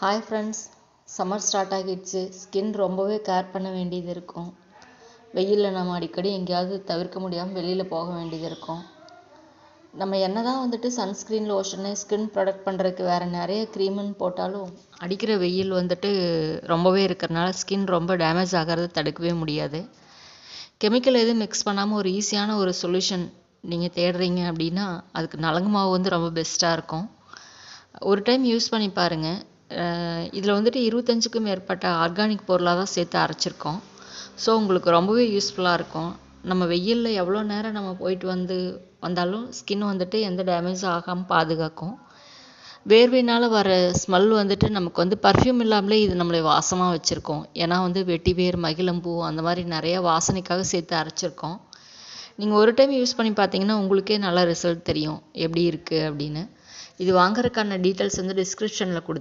Hi friends summer start ஆகிடுச்சு. Skin ரொம்பவே care பண்ண வேண்டியது இருக்கும். வெயிலில் நம்ம அடிக்கடி எங்கேயாவது தவிர்க்க முடியாமல் வெளியில் போக வேண்டியது இருக்கும். நம்ம என்ன தான் வந்துட்டு சன்ஸ்க்ரீன் லோஷனு ஸ்கின் ப்ரொடக்ட் பண்ணுறதுக்கு வேறு நிறைய க்ரீமுன்னு போட்டாலும் அடிக்கிற வெயில் வந்துட்டு ரொம்பவே இருக்கிறனால ஸ்கின் ரொம்ப டேமேஜ் ஆகிறத தடுக்கவே முடியாது. கெமிக்கல் எதுவும் மிக்ஸ் பண்ணாமல் ஒரு ஈஸியான ஒரு சொல்யூஷன் நீங்கள் தேடுறீங்க அப்படின்னா அதுக்கு நலங்கு மாவு வந்து ரொம்ப பெஸ்ட்டாக இருக்கும். ஒரு டைம் யூஸ் பண்ணி பாருங்கள் இதில் வந்துட்டு இருபத்தஞ்சுக்கும் மேற்பட்ட ஆர்கானிக் பொருளாக தான் சேர்த்து அரைச்சிருக்கோம். ஸோ உங்களுக்கு ரொம்பவே யூஸ்ஃபுல்லாக இருக்கும். நம்ம வெயிலில் எவ்வளோ நேரம் நம்ம போயிட்டு வந்து வந்தாலும் ஸ்கின் வந்துட்டு எந்த டேமேஜும் ஆகாமல் பாதுகாக்கும். வேர்வையினால் வர ஸ்மெல் வந்துட்டு நமக்கு வந்து பர்ஃப்யூம் இல்லாமலே இது நம்மளை வாசமாக வச்சுருக்கோம். ஏன்னா வந்து வெட்டிவேர் மகிழம்பூ அந்த மாதிரி நிறைய வாசனைக்காக சேர்த்து அரைச்சிருக்கோம். நீங்கள் ஒரு டைம் யூஸ் பண்ணி பார்த்தீங்கன்னா உங்களுக்கே நல்ல ரிசல்ட் தெரியும். எப்படி இருக்குது அப்படின்னு. இது வாங்குறதுக்கான டீட்டெயில்ஸ் வந்து டிஸ்கிரிப்ஷனில் கொடுத்து